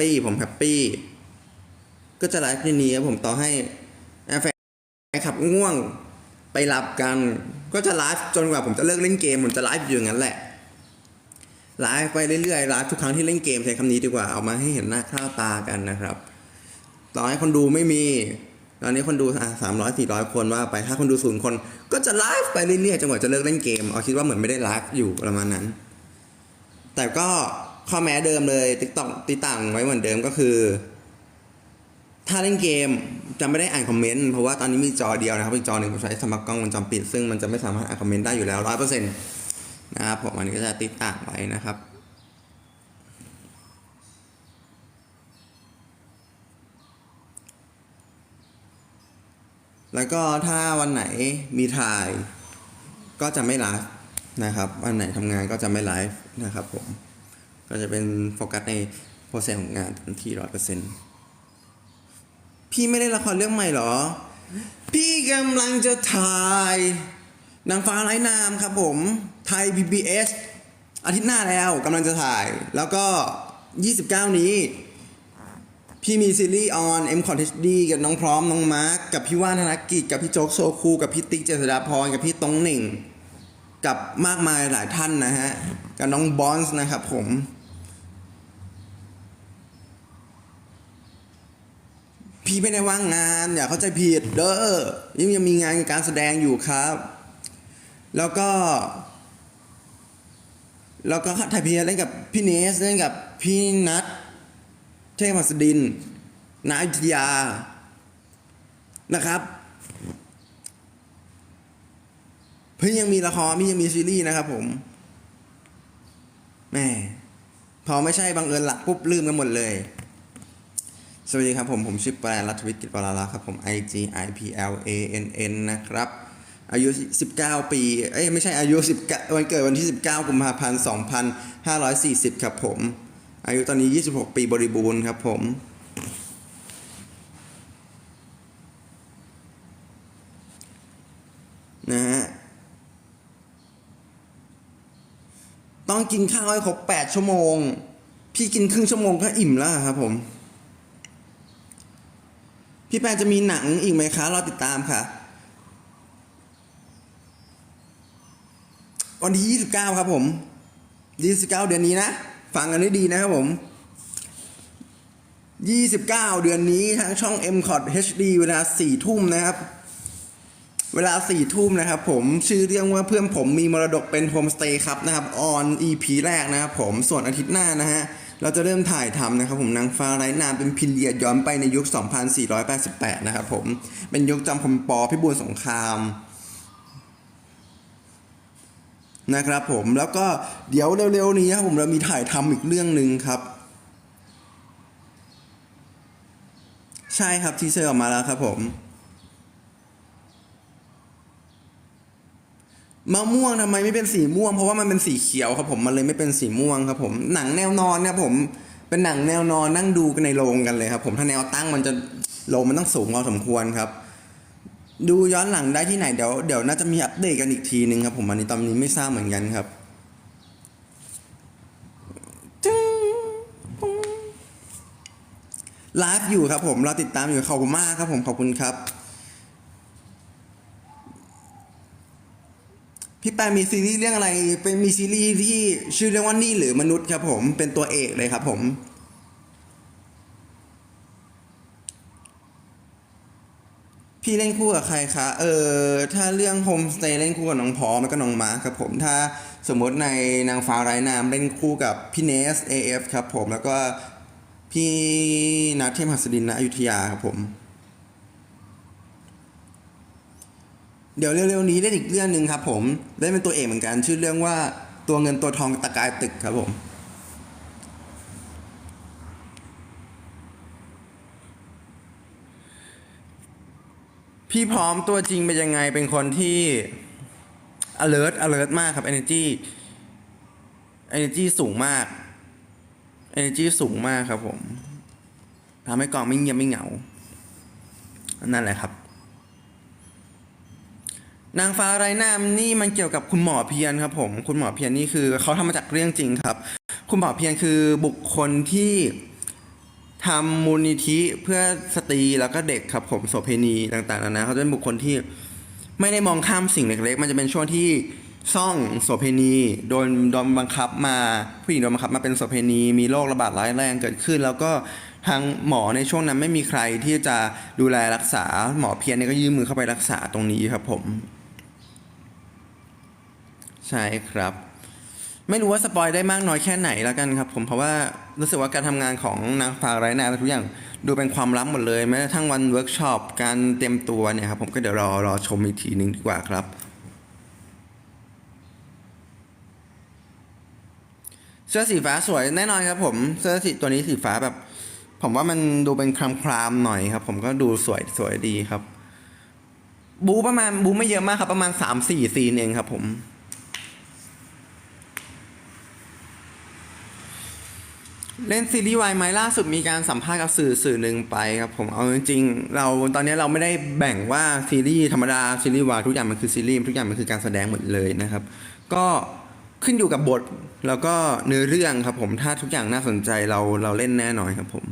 ปี้ผมแฮปปี้ก็จะไลฟ์ที่นี้ผมต่อให้แฟนขับง่วงไปหลับกัน ก็จะไลฟ์จนกว่าผมจะเลิกเล่นเกมผมจะไลฟ์อยู่อย่างนั้นแหละไลฟ์ไปเรื่อยๆไลฟ์ทุกครั้งที่เล่นเกมใช้คำนี้ดีกว่าเอามาให้เห็นหน้าค่าตากันนะครับต่อให้คนดูไม่มี ตอนนี้คนดูสามร้อยสี่ร้อยคนว่าไปถ้าคนดูศูนย์คน ก็จะไลฟ์ไปเรื่อยๆจนกว่าจะเลิกเล่นเกมเอาคิดว่าเหมือนไม่ได้ไลฟ์อยู่ประมาณนั้น แต่ก็ ข้อแม้เดิมเลยติ๊กต็อกตีต่างไว้เหมือนเดิมก็คือ ถ้าเล่นเกมจะไม่ได้อ่านคอมเมนต์เพราะว่าตอนนี้มีจอเดียวนะครับอีกจอหนึ่งผมใช้สมัครกล้องวงจรปิด ซึ่งมันจะไม่สามารถอ่านคอมเมนต์ได้อยู่แล้วร้อยเปอร์เซ็นต์นะครับผมอันนี้ก็จะติดต่างไว้นะครับแล้วก็ถ้าวันไหนมีถ่ายก็จะไม่ไลฟ์นะครับ วันไหนทำงานก็จะไม่ไลฟ์นะครับผม ก็จะเป็นโฟกัสในโปรเซสของงานทันทีร้อยเปอร์เซ็นต์พี่ไม่ได้ละครเรื่องใหม่หรอ พี่กำลังจะถ่ายนางฟ้าไร้นามครับผม ไทย PBS อาทิตย์หน้าแล้วกำลังจะถ่าย แล้วก็ 29 นี้ พี่มีซีรีส์ออน M c o n HD กับน้องพร้อม น้องมาร์กกับพี่ว่านธนกิจ กับพี่โจ๊กโซคูกับพี่ติ๊กเจษฎาพรกับพี่ตงหนึ่ง กับมากมายหลายท่านนะฮะ กับน้องบอนส์นะครับผม พี่ไม่ได้ว่างงาน อย่าเข้าใจผิดเด้อยังยังมีงานการแสดงอยู่ครับ แล้วก็ แล้วก็ถ่ายพีเล่นกับพี่เนสเล่นกับพี่นัทเทพหัสดินนาอยุธยานะครับ พี่ยังมีละครพี่ยังมีซีรีส์นะครับผมแม่พอไม่ใช่บังเอิญหลักปุ๊บลืมกันหมดเลย สวัสดีครับผมผมชื่อแปลรัฐวิทย์กิจปราลาครับผม I G I P L A N N นะครับ อายุ 19 ปี เอ้ยไม่ใช่อายุ 19 วันเกิดวันที่ 19 กุมภาพันธ์ 2540 ครับผม อายุตอนนี้ 26 ปีบริบูรณ์ครับผมนะฮะต้องกินข้าวให้ครบ 8 ชั่วโมง พี่กินครึ่งชั่วโมงก็อิ่มแล้วครับผม พี่แปนจะมีหนังอีกไหมคะรอติดตามค่ะ วันที่ 29 ครับผม29 เดือนนี้นะ ฟังกันให้ดีนะครับผม 29 เดือนนี้ทางช่อง m c o t HD เวลา 4 ทุ่มนะครับ เวลา 4 ทุ่มนะครับผม ชื่อเรื่องว่าเพื่อนผมมีมรดกเป็นโฮมสเตย์ครับนะครับ ออน EP แรกนะครับผม ส่วนอาทิตย์หน้านะฮะ เราจะเริ่มถ่ายทำนะครับผมนางฟ้าไร้นามเป็นพินเดียดย้อนไปในยุค 2488 นะครับผม เป็นยุคจอมพลปพิบูลสงครามนะครับผมแล้วก็เดี๋ยวเร็วๆนี้ครับผมเรามีถ่ายทำอีกเรื่องหนึ่งครับ ใช่ครับทีเซอร์ออกมาแล้วครับผม มะม่วงทำไมไม่เป็นสีม่วง เพราะว่ามันเป็นสีเขียวครับผมมันเลยไม่เป็นสีม่วงครับผมหนังแนวนอนเนี่ยผมเป็นหนังแนวนอนนั่งดูกันในโรงกันเลยครับผมถ้าแนวตั้งมันจะโรงมันต้องสูงพอสมควรครับ ดูย้อนหลังได้ที่ไหนเดี๋ยวเดี๋ยวน่าจะมีอัปเดตกันอีกทีนึงครับผมอันนี้ตอนนี้ไม่ทราบเหมือนกันครับไลฟ์อยู่ครับผมเราติดตามอยู่ขอบคุณมากครับผมขอบคุณครับ พี่แปนมีซีรีส์เรื่องอะไร เป็นมีซีรีส์ที่ชื่อเรื่องว่านี่หรือมนุษย์ครับผม เป็นตัวเอกเลยครับผม พี่เล่นคู่กับใครคะ เออ ถ้าเรื่องโฮมสเตย์เล่นคู่กับน้องพอมันก็น้องมาคครับผม ถ้าสมมติในนางฟ้าไร้นามเล่นคู่กับพี่เนส AF ครับผม แล้วก็พี่นัทเทพหัสดินณอยุธยาครับผม เดี๋ยวเร็วๆนี้เล่นอีกเรื่องหนึ่งครับผมเล่นเป็นตัวเอกเหมือนกัน ชื่อเรื่องว่าตัวเงินตัวทองตะกายตึกครับผม พี่พร้อมตัวจริงเป็นยังไงเป็นคนที่ alert alert มากครับ energy energy สูงมาก energy สูงมากครับผมทำให้กองไม่เงียบไม่เหงา นั่นแหละครับ นางฟ้าไร้นามนี่มันเกี่ยวกับคุณหมอเพียรครับผม คุณหมอเพียรนี่คือเขาทำมาจากเรื่องจริงครับ คุณหมอเพียรคือบุคคลที่ทำมูลนิธิเพื่อสตรีแล้วก็เด็กครับผมโสเภณีต่างๆนานาเขาจะเป็นบุคคลที่ไม่ได้มองข้ามสิ่งเล็กๆ มันจะเป็นช่วงที่ซ่องโสเภณีโดนโดนบังคับมาผู้หญิงโดนบังคับมาเป็นโสเภณีมีโรคระบาดร้ายแรงเกิดขึ้น แล้วก็ทางหมอในช่วงนั้นไม่มีใครที่จะดูแลรักษา หมอเพียรเนี่ยก็ยื่นมือเข้าไปรักษาตรงนี้ครับผม ใช่ครับ ไม่รู้ว่าสปอยได้มากน้อยแค่ไหนแล้วกันครับ ผมเพราะว่ารู้สึกว่าการทำงานของนางฟ้าไร้นาทุกอย่างดูเป็นความลับหมดเลยแม้กระทั่งวันเวิร์กช็อปการเตรียมตัวเนี่ยครับผมก็เดี๋ยวรอรอชมอีกทีหนึ่งดีกว่าครับ เสื้อสีฟ้าสวยแน่นอนครับผมเสื้อสีตัวนี้สีฟ้าแบบ ผมว่ามันดูเป็นคลามคลามๆหน่อยครับ ผมก็ดูสวยสวยดีครับ บูประมาณบูไม่เยอะมากครับ ประมาณสามสี่ซีนเองครับผม เล่นซีรีส์วายไหมล่าสุดมีการสัมภาษณ์กับสื่อสื่อหนึ่งไปครับผมเอาจริงๆเราตอนนี้เราไม่ได้แบ่งว่าซีรีส์ธรรมดาซีรีส์วายทุกอย่างมันคือซีรีส์ทุกอย่างมันคือการแสดงหมดเลยนะครับ ก็ขึ้นอยู่กับบทแล้วก็เนื้อเรื่องครับผมถ้าทุกอย่างน่าสนใจเราเราเล่นแน่นอนครับผม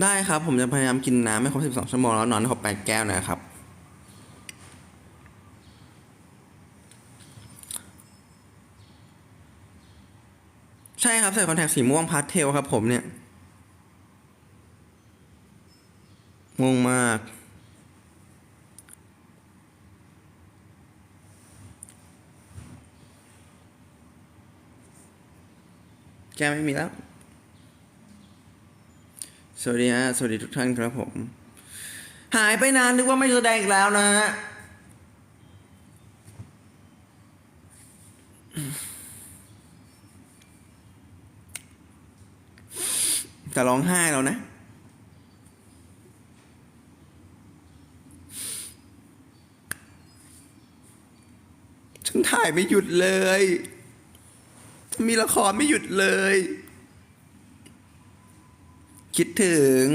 ได้ครับ ผมจะพยายามกินน้ำให้ครบ 12 ชั่วโมงแล้วนอนให้ครบ8แก้วนะครับ ใช่ครับใส่คอนแทคสีม่วงพาสเทลครับผมเนี่ยงงมาก แกไม่มีแล้ว สวัสดีฮะ สวัสดีทุกท่านครับผม หายไปนานนึกว่าไม่แสดงอีกแล้วนะฮะจะร้องไห้แล้วนะ ฉันถ่ายไม่หยุดเลย มีละครไม่หยุดเลย คิดถึง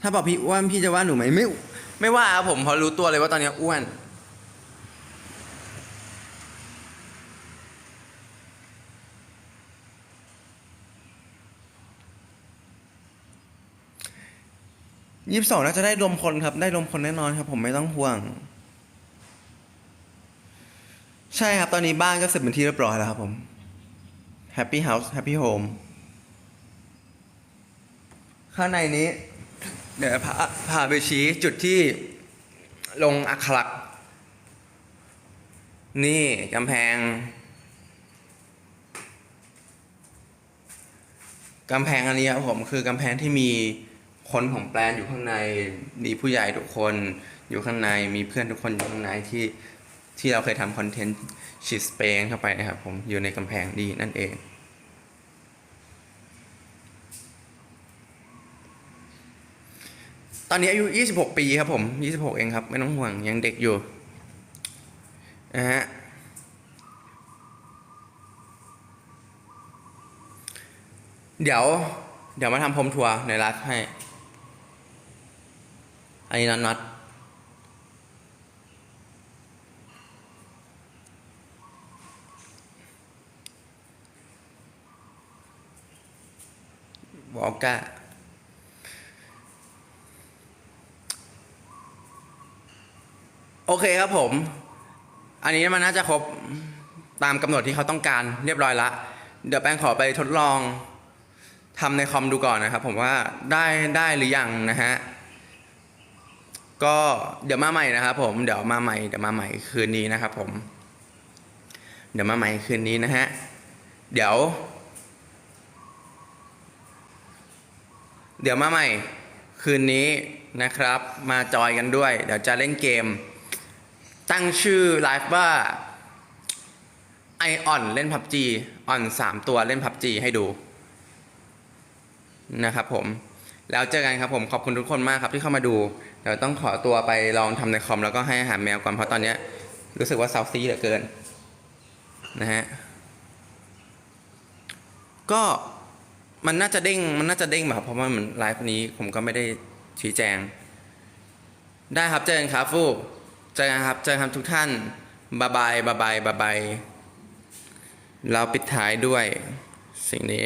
ถ้าบอกพี่อ้วนพี่จะว่าหนูไหมไม่ ไม่ว่าครับผมเพราะรู้ตัวเลยว่าตอนนี้อ้วน ยี่สิบสองน่าจะได้รวมพลครับ ได้รวมพลแน่นอนครับ ผมไม่ต้องห่วง ใช่ครับ ตอนนี้บ้านก็เสร็จเป็นที่เรียบร้อยแล้วครับผม Happy House Happy Home ข้างในนี้ เดี๋ยวพาพาไปชี้จุดที่ลงอักขระนี่กำแพงกำแพงอันนี้ครับผมคือกำแพงที่มีคนของแปลนอยู่ข้างในมีผู้ใหญ่ทุกคนอยู่ข้างในมีเพื่อนทุกคนอยู่ข้างในที่ ที่เราเคยทำคอนเทนต์ฉีดสเปรย์เข้าไปนะครับผมอยู่ในกำแพงดีนั่นเองตอนนี้อายุ 26 ปีครับผม 26 เองครับ ไม่ต้องห่วง ยังเด็กอยู่ นะฮะ เดี๋ยว เดี๋ยวมาทำโฮมทัวร์ในไลฟ์ให้ อันนี้นัดนัด วอลก้าโอเคครับผม อันนี้มันน่าจะครบตามกำหนดที่เขาต้องการเรียบร้อยละ เดี๋ยวแป้งขอไปทดลองทำในคอมดูก่อนนะครับ ผมว่าได้ได้หรือยังนะฮะ ก็เดี๋ยวมาใหม่นะครับผม เดี๋ยวมาใหม่เดี๋ยวมาใหม่คืนนี้นะครับผม เดี๋ยวมาใหม่คืนนี้นะฮะ เดี๋ยว เดี๋ยวมาใหม่คืนนี้นะครับ มาจอยกันด้วย เดี๋ยวจะเล่นเกม ตั้งชื่อไลฟ์ว่าไอออนเล่นพับจีออนสามตัวเล่นพับจีให้ดูนะครับผม แล้วเจอกันครับผมขอบคุณทุกคนมากครับที่เข้ามาดู เดี๋ยวต้องขอตัวไปลองทำในคอมแล้วก็ให้อาหารแมวก่อนเพราะตอนนี้รู้สึกว่าเซาซีเหลือเกินนะฮะก็ มันน่าจะเด้งมันน่าจะเด้งแบบเพราะว่ามันไลฟ์นี้ผมก็ไม่ได้ชี้แจง ได้ครับเจอกันครับฟูเจอกันครับเจอกันครับทุกท่านบายบายบายบายบายบายเราปิดท้ายด้วยสิ่งนี้